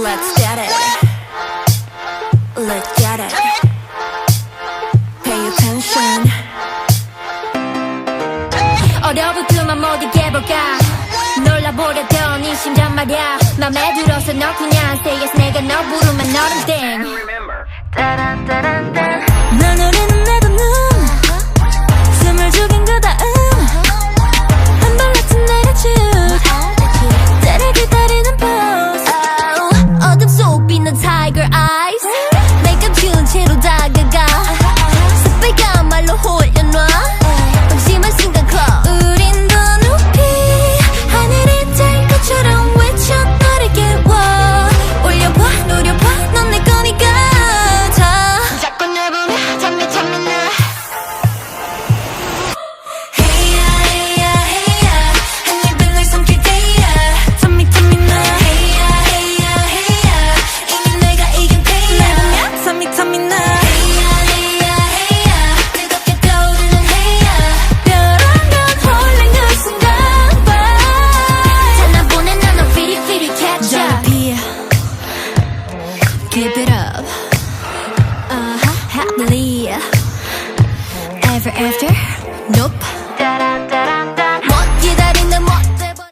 Let's get it. Let's get it. Pay attention. 어려도 그만 모두 깨볼까? 놀라보려던 이 심장 말야. 맘에 들어서 너구나 Say yes 내가 너 부르면 너는 땡. Keep it up. Uh huh, happily. Ever after? Nope.